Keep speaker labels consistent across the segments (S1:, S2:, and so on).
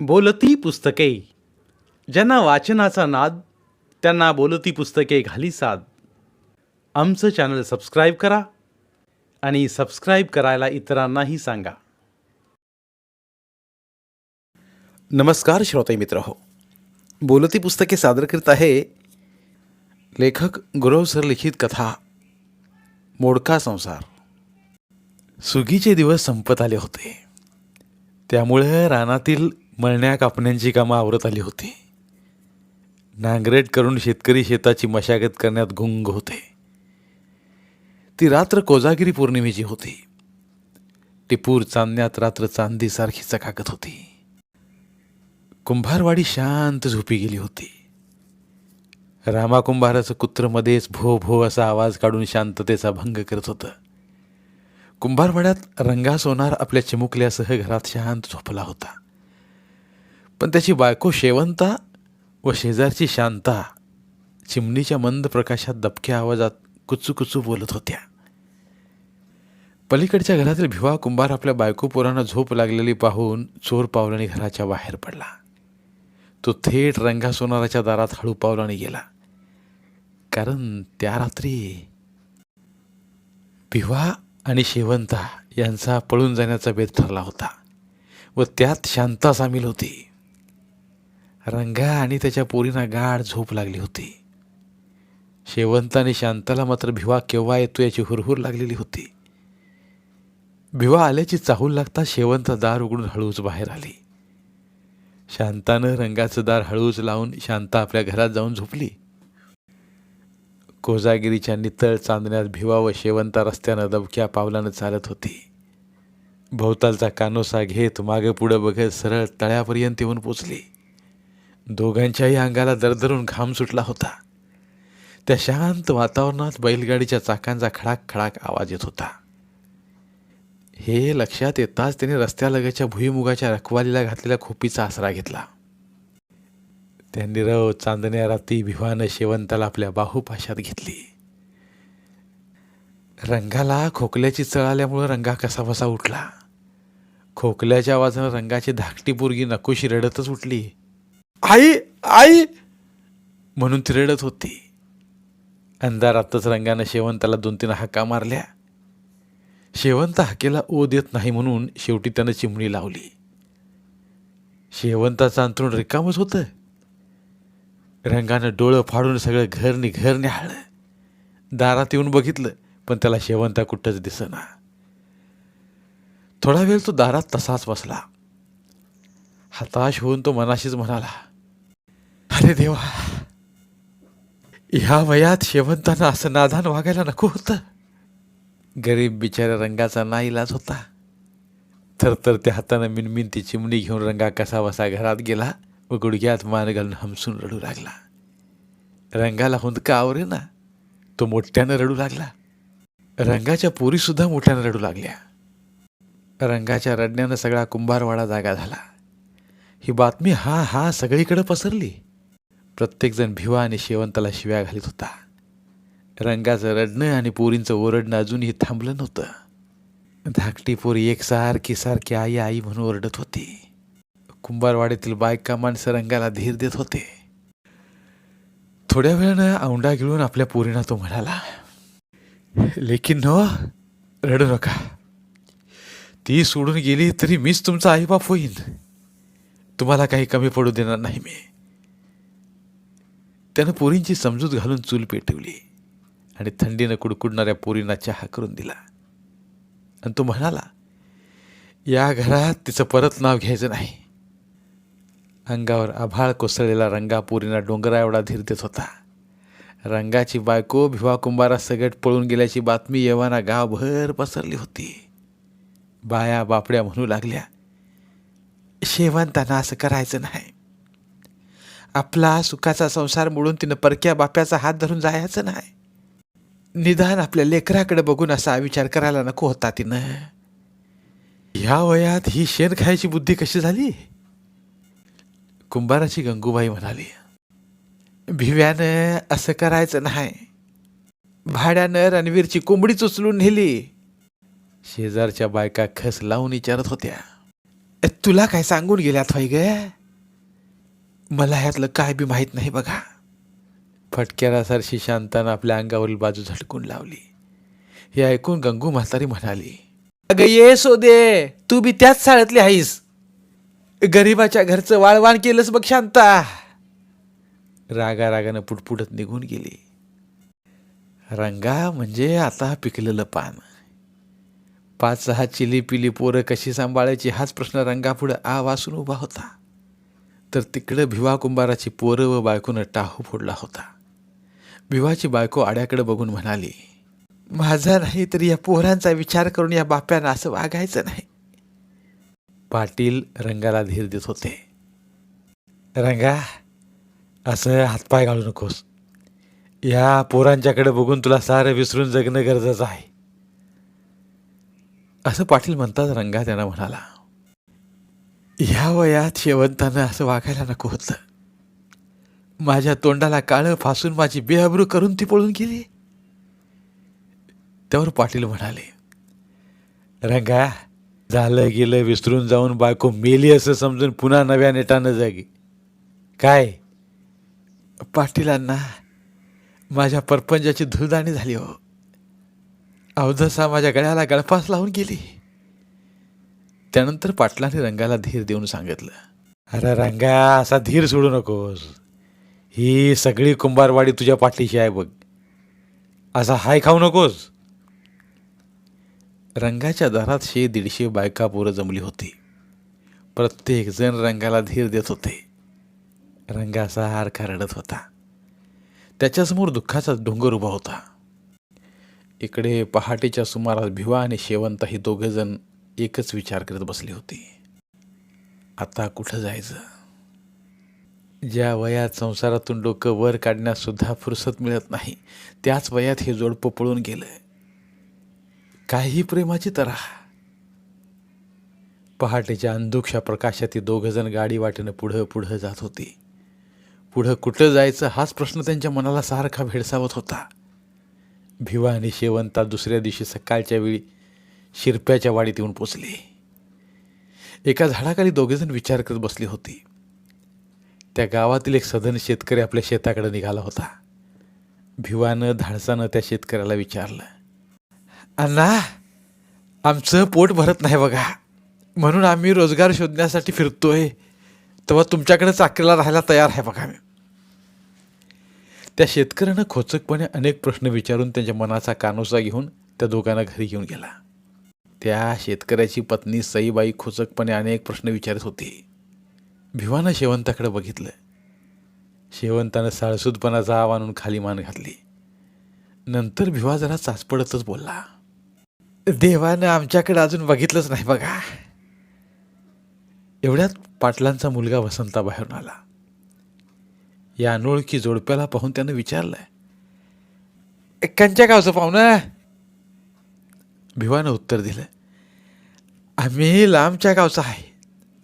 S1: बोलती पुस्तके. ज्यांना वाचनाचा नाद त्यांना बोलती पुस्तके घाली साद. आमचं चॅनल सबस्क्राईब करा आणि सबस्क्राईब करायला इतरांनाही सांगा. नमस्कार श्रोते मित्र हो. बोलती पुस्तके सादर करीत आहे लेखक गुरव सर लिखित कथा मोडका संसार. सुगीचे दिवस संपत आले होते. त्यामुळे रानातील मळण्या कापण्यांची कामं आवरत आली होती. नांगरेट करून शेतकरी शेताची मशागत करण्यात गुंग होते. ती रात्र कोजागिरी पौर्णिमेची होती. टिपूर चांदण्यात रात्र चांदीसारखी चकाकत होती. कुंभारवाडी शांत झोपी गेली होती. रामा कुंभाराचं कुत्र मध्येच भो भो असा आवाज काढून शांततेचा भंग करत होतं. कुंभारवाड्यात रंगा सोनार आपल्या चिमुकल्यासह घरात शांत झोपला होता. पण त्याची बायको शेवंता व शेजारची शांता चिमणीच्या मंद प्रकाशात दबक्या आवाजात कुचू कुचू बोलत होत्या. पलीकडच्या घरातील भिवा कुंभार आपल्या बायको पोरांना झोप लागलेली पाहून चोर पावलाने घराच्या बाहेर पडला. तो थेट रंगा सोनाराच्या दारात हळू पावलाने गेला. कारण त्या रात्री भिवा आणि शेवंता यांचा पळून जाण्याचा बेत ठरला होता व त्यात शांता सामील होती. रंगा आणि त्याच्या पोरींना गाढ झोप लागली होती. शेवंत आणि शांताला मात्र भिवा केव्हा येतो याची हुरहुर लागलेली होती. भिवा आल्याची चाहूल लागता शेवंत दार उघडून हळूच बाहेर आली. शांतानं रंगाचं दार हळूच लावून शांता आपल्या घरात जाऊन झोपली. कोजागिरीच्या नितळ चांदण्यात भिवा व शेवंता रस्त्यानं दबक्या पावलानं चालत होती. भोवतालचा कानोसा घेत मागे पुढं बघत सरळ तळ्यापर्यंत येऊन पोचली. दोघांच्याही अंगाला दरदरून घाम सुटला होता. त्या शांत वातावरणात बैलगाडीच्या चाकांचा खडाक खडाक आवाज येत होता. हे लक्षात येताच त्याने रस्त्यालगतच्या भुईमुगाच्या रखवालीला घातलेल्या खोपीचा आसरा घेतला. त्या निरव चांदण्या राती भिवानं शेवंताला आपल्या बाहुपाशात घेतली. रंगाला खोकल्याची चळ आल्यामुळं रंगा कसाबसा उठला. खोकल्याच्या आवाजानं रंगाची धाकटी पोरगी नकोशी रडतच उठली. आई आई. म्हणून ती रडत होती. अंधारातच रंगानं शेवंताला दोन तीन हाका मारल्या. शेवंत हाकेला ओ देत नाही म्हणून शेवटी त्यानं चिमणी लावली. शेवंताचं अंतरुण रिकामच होतं. रंगानं डोळं फाडून सगळं घर घर न्याहाळलं दारात येऊन बघितलं पण त्याला शेवंता कुठंच दिसना. थोडा वेळ तो दारात तसाच बसला. हताश होऊन तो मनाशीच म्हणाला अरे देवा ह्या वयात शेवंतांना असं नादान वागायला नको होतं. गरीब बिचाऱ्या रंगाचा नाईलाज होता. थरथर त्या हातानं मिनमिन ती चिमणी घेऊन रंगा कसा बसा घरात गेला व गुडघ्यात मान घालून हमसून रडू लागला. रंगाला हुंदका आवरे ना तो मोठ्यानं रडू लागला. रंगाच्या पोरीसुद्धा मोठ्यानं रडू लागल्या. रंगाच्या रडण्यानं सगळा कुंभारवाडा जागा झाला. ही बातमी हा हा सगळीकडे पसरली. प्रत्येकजण भिवा आणि शेवंताला शिव्या घालत होता. रंगाचं रडणं आणि पोरींचं ओरडणं अजूनही थांबलं नव्हतं. धाकटी पोरी एकसारखी सारखी आई आई म्हणून ओरडत होती. कुंभारवाडीतील बायका माणसं रंगाला धीर देत होते. थोड्या वेळानं औंडा गिळून आपल्या पोरींना तो म्हणाला लेकिन न रडू नका. ती सोडून गेली तरी मीच तुमचा आईबाप होईन. तुम्हाला काही कमी पडू देणार नाही मी. त्यानं पोरींची समजूत घालून चूल पेटवली आणि थंडीनं कुडकुडणाऱ्या पोरींना चहा करून दिला. आणि तो म्हणाला या घरात तिचं परत नाव घ्यायचं नाही. अंगावर आभाळ कोसळलेला रंगा पोरींना डोंगरा एवढा धीर देत होता. रंगाची बायको भिवा कुंभारा सगट पळून गेल्याची बातमी येवाना गावभर पसरली होती. बाया बापड्या म्हणू लागल्या शेवंतांना असं करायचं नाही. आपला सुखाचा संसार मोडून तिनं परक्या बाप्याचा हात धरून जायचं नाही. निदान आपल्या लेकराकडे बघून असा विचार करायला नको होता तिनं. ह्या वयात ही शेण खायची बुद्धी कशी झाली? कुंभाराची गंगूबाई म्हणाली भिव्यानं असं करायचं नाही. भाड्यानं रणवीरची कोंबडीच उचलून नेली. शेजारच्या बायका खस लावून विचारत होत्या तुला काय सांगून गेल्यात होय ग? मला ह्यातलं काय बी माहीत नाही बघा. फटक्यारासारशी शांतानं आपल्या अंगावरील बाजू झटकून लावली. हे ऐकून गंगू म्हातारी म्हणाली अगं ये सोदे तू बी त्याच शाळेतली आहेस. गरीबाच्या घरचं वाळवाण केलंस बघ शांता. रागा रागानं पुटपुटत निघून गेली. रंगा म्हणजे आता पिकलेलं पान. पाच सहा चिली पिली पोरं कशी सांभाळायची हाच प्रश्न रंगापुढं आ वासून उभा होता. तर तिकडं भिवा कुंभाराची पोरं व बायकोनं टाहू फोडला होता. भिवाची बायको आड्याकडे बघून म्हणाली माझा नाही तर या पोरांचा विचार करून या बाप्यानं असं वागायचं नाही. पाटील रंगाला धीर देत होते. रंगा असं हातपाय घालू नकोस. या पोरांच्याकडे बघून तुला सारं विसरून जगणं गरजेचं आहे. असं पाटील म्हणतात रंगा त्यांना म्हणाला. ह्या वयात शेवंतानं असं वागायला नको होतं. माझ्या तोंडाला काळं फासून माझी बेअब्रू करून ती पळून गेली. त्यावर पाटील म्हणाले रंगा झालं गेलं विसरून जाऊन बायको मेली असं समजून पुन्हा नव्या नेटानं जागी. काय? पाटीलांना माझ्या परपंजाची धुळदाणी झाली हो. अवधसा माझ्या गळ्याला गळफास लावून गेली. त्यानंतर पाटलाने रंगाला धीर देऊन सांगितलं. अरे रंगा असा धीर सोडू नकोस. ही सगळी कुंभारवाडी तुझ्या पाठीशी आहे बघ. असा हाय खाऊ नकोस. रंगाच्या दारात शे दीडशे बायका पोरं जमली होती. प्रत्येक जण रंगाला धीर देत होते. रंगाचा हार रडत होता. त्याच्यासमोर दुःखाचा डोंगर उभा होता. इकडे पहाटेच्या सुमारास भिवा आणि शेवंत ही दोघेजण एकच विचार करत बसले होते. आता कुठं जायचं? ज्या वयात संसारातून डोकं वर काढण्याससुद्धा फुरसत मिळत नाही त्याच वयात हे जोडपं पळून गेलं. काही प्रेमाची तरा पहाटेच्या अंधुक्षा प्रकाशात ही दोघंजण गाडी वाटेनं पुढं पुढं जात होती. पुढं कुठं जायचं हाच प्रश्न त्यांच्या मनाला सारखा भेडसावत होता. भिवा आणि शेवंता दुसऱ्या दिवशी सकाळच्या वेळी शिरप्याच्या वाडीत येऊन पोचले. एका झाडाखाली दोघेजण विचार करत बसली होती. त्या गावातील एक सधन शेतकरी आपल्या शेताकडे निघाला होता. भिवानं धाडसानं त्या शेतकऱ्याला विचारलं अण्णा आमचं पोट भरत नाही बघा. म्हणून आम्ही रोजगार शोधण्यासाठी फिरतोय. तेव्हा तुमच्याकडे चाकरीला राहायला तयार आहे बघा मी. त्या शेतकऱ्यानं खोचकपणे अनेक प्रश्न विचारून त्यांच्या मनाचा कानोसा घेऊन त्या दोघांना घरी घेऊन गेला. त्या शेतकऱ्याची पत्नी सईबाई खोचकपणे अनेक प्रश्न विचारत होती. भिवानं शेवंताकडे बघितलं. शेवंतानं साळसूदपणाचा आव आणून खाली मान घातली. नंतर भिवा जरा चाचपडतच बोलला देवानं आमच्याकडे अजून बघितलंच नाही बघा. एवढ्यात पाटलांचा मुलगा वसंता बाहेरून आला. या अनोळखी जोडप्याला पाहून त्यानं विचारलंय. कंच्या गावचं पाहुणं. भिवानं उत्तर दिलं आम्ही लांबच्या गावचा आहे.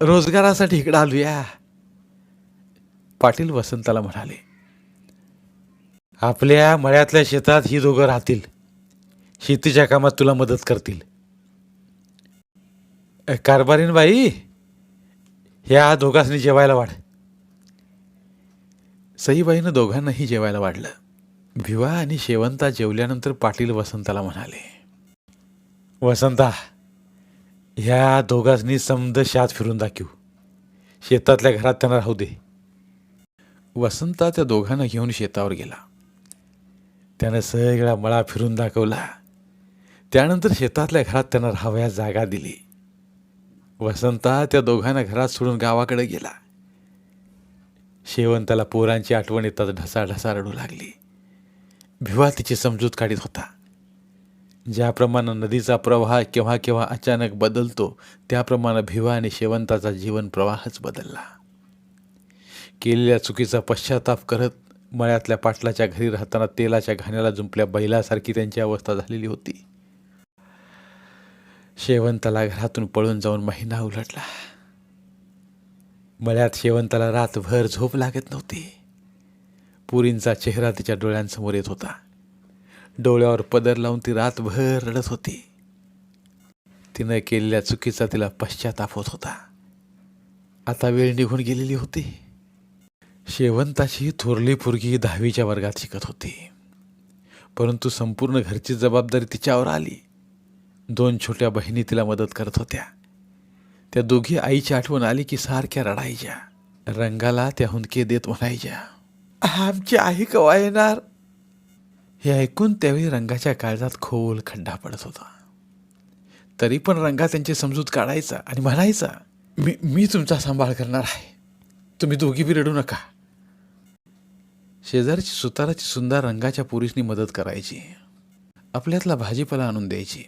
S1: रोजगारासाठी इकडं आलूया. पाटील वसंताला म्हणाले आपल्या मळ्यातल्या शेतात ही दोघं राहतील. शेतीच्या कामात तुला मदत करतील. कारभारीन कारभारीण बाई ह्या दोघांनी जेवायला वाढ. सईबाईनं दोघांनाही जेवायला वाढलं. भिवा आणि शेवंता जेवल्यानंतर पाटील वसंताला म्हणाले वसंता ह्या दोघांनी समद शात फिरून दाखवू. शेतातल्या घरात त्यांना राहू दे. वसंता त्या दोघांना घेऊन शेतावर गेला. त्यानं सगळा मळा फिरून दाखवला. त्यानंतर शेतातल्या घरात त्यांना राहावयास जागा दिली. वसंता त्या दोघांना घरात सोडून गावाकडे गेला. शेवंताला पोरांची आठवण येताच ढसाढसा रडू लागली. भिवा तिची समजूत काढीत होता. ज्याप्रमाणे नदीचा प्रवाह केव्हा केव्हा अचानक बदलतो त्याप्रमाणे भिवा आणि शेवंताचा जीवन प्रवाहच बदलला. केलेल्या चुकीचा पश्चाताप करत मळ्यातल्या पाटलाच्या घरी राहताना तेलाच्या घाण्याला जुंपल्या बैलासारखी त्यांची अवस्था झालेली होती. शेवंताला घरातून पळून जाऊन महिना उलटला. मळ्यात शेवंताला रातभर झोप लागत नव्हती. पुरींचा चेहरा तिच्या डोळ्यांसमोर येत होता. डोळ्यावर पदर लावून ती रातभर रडत होती. तिनं केलेल्या चुकीचा तिला पश्चाताप होत होता. आता वेळ निघून गेलेली होती. शेवंताची थोरली पोरगी दहावीच्या वर्गात शिकत होती. परंतु संपूर्ण घरची जबाबदारी तिच्यावर आली. दोन छोट्या बहिणी तिला मदत करत होत्या. त्या दोघी आईची आठवण आली की सारख्या रडायच्या. रंगाला त्या हुंदके देत म्हणायच्या आमची आई कवा येणार? हे ऐकून त्यावेळी रंगाच्या काळजात खोल खड्डा पडत होता. तरी पण रंगा त्यांची समजूत काढायचा आणि म्हणायचा मी मी तुमचा सांभाळ करणार आहे. तुम्ही दोघी बी रडू नका. शेजारची सुताराची सुंदर रंगाच्या पुरुषनी मदत करायची. आपल्यातला भाजीपाला आणून द्यायची.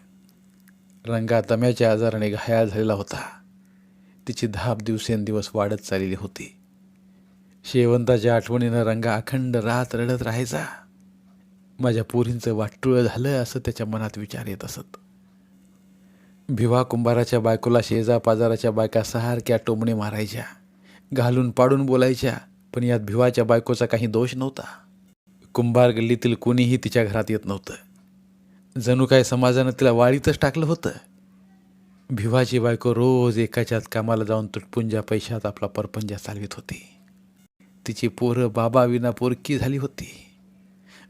S1: रंगा दम्याच्या आजाराने घायाळ झालेला होता. तिची धाप दिवसेंदिवस वाढत चाललेली होती. शेवंताच्या आठवणीनं रंगा अखंड रात रडत राहायचा. माझ्या पोरींचं वाटुळं झालं असं त्याच्या मनात विचार येत असत. भिवा कुंभाराच्या बायकोला शेजा पाजाराच्या बायका सारख्या टोमणे मारायच्या. घालून पाडून बोलायच्या पण यात भिवाच्या बायकोचा काही दोष नव्हता. कुंभार गल्लीतील कोणीही तिच्या घरात येत नव्हतं. जणू काय समाजानं तिला वाळीतच टाकलं होतं? भिवाची बायको रोज एकाच्याच कामाला जाऊन तुटपुंजा पैशात आपला परपंजा चालवित होती. तिची पोरं बाबा विना पोरकी झाली होती.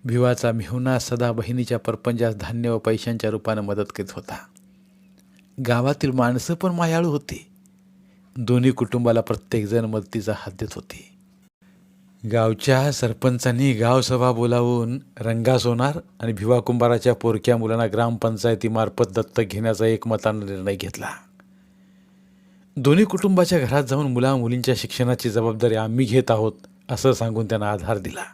S1: भिवाचा मेहुना सदा बहिणीच्या परपंजास धान्य व पैशांच्या रूपानं मदत करीत होता. गावातील माणसं पण मायाळू होती. दोन्ही कुटुंबाला प्रत्येकजण मदतीचा हात देत होती. गावच्या सरपंचांनी गावसभा बोलावून रंगा सोनार आणि भिवा कुंभाराच्या पोरक्या मुलांना ग्रामपंचायतीमार्फत दत्तक घेण्याचा एकमतानं निर्णय घेतला. दोन्ही कुटुंबाच्या घरात जाऊन मुला मुलींच्या शिक्षणाची जबाबदारी आम्ही घेत आहोत असं सांगून त्यांना आधार दिला.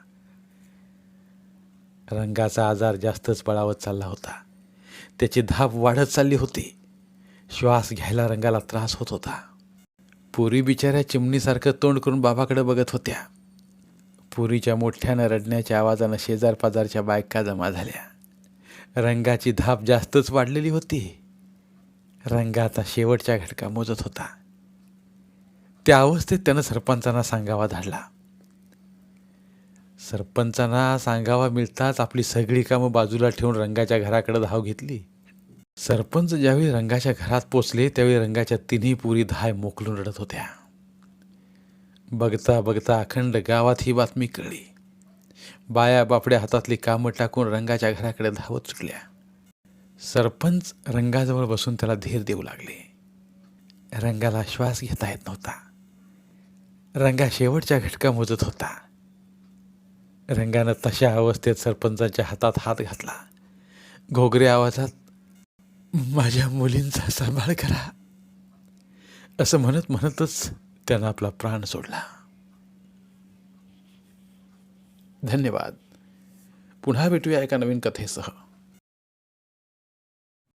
S1: रंगाचा आजार जास्तच बळावत चालला होता. त्याची धाप वाढत चालली होती. श्वास घ्यायला रंगाला त्रास होत होता. पूर्वी बिचाऱ्या चिमणीसारखं तोंड करून बाबाकडे बघत होत्या. पुरीच्या मोठ्यानं रडण्याच्या आवाजानं शेजारपाजारच्या बायका जमा झाल्या. रंगाची धाप जास्तच वाढलेली होती. रंगाचा आता शेवटच्या घटका मोजत होता. त्या अवस्थेत त्यानं सरपंचांना सांगावा धाडला. सरपंचांना सांगावा मिळताच आपली सगळी कामं बाजूला ठेवून रंगाच्या घराकडे धाव घेतली. सरपंच ज्यावेळी रंगाच्या घरात पोचले त्यावेळी रंगाच्या तिन्ही पुरी धाय मोकलून रडत होत्या. बघता बघता अखंड गावात ही बातमी कळली. बाया बापड्या हातातली कामं टाकून रंगाच्या घराकडे धावत सुटल्या. सरपंच रंगाजवळ बसून त्याला धीर देऊ लागले. रंगाला श्वास घेता येत नव्हता. रंगा शेवटच्या घटका मोजत होता. रंगानं तशा अवस्थेत सरपंचाच्या हातात हात घातला. घोगरे आवाजात माझ्या मुलींचा सांभाळ करा. असं म्हणत म्हणतच त्यानं आपला प्राण सोडला. धन्यवाद. पुन्हा भेटूया एका नवीन कथेसह.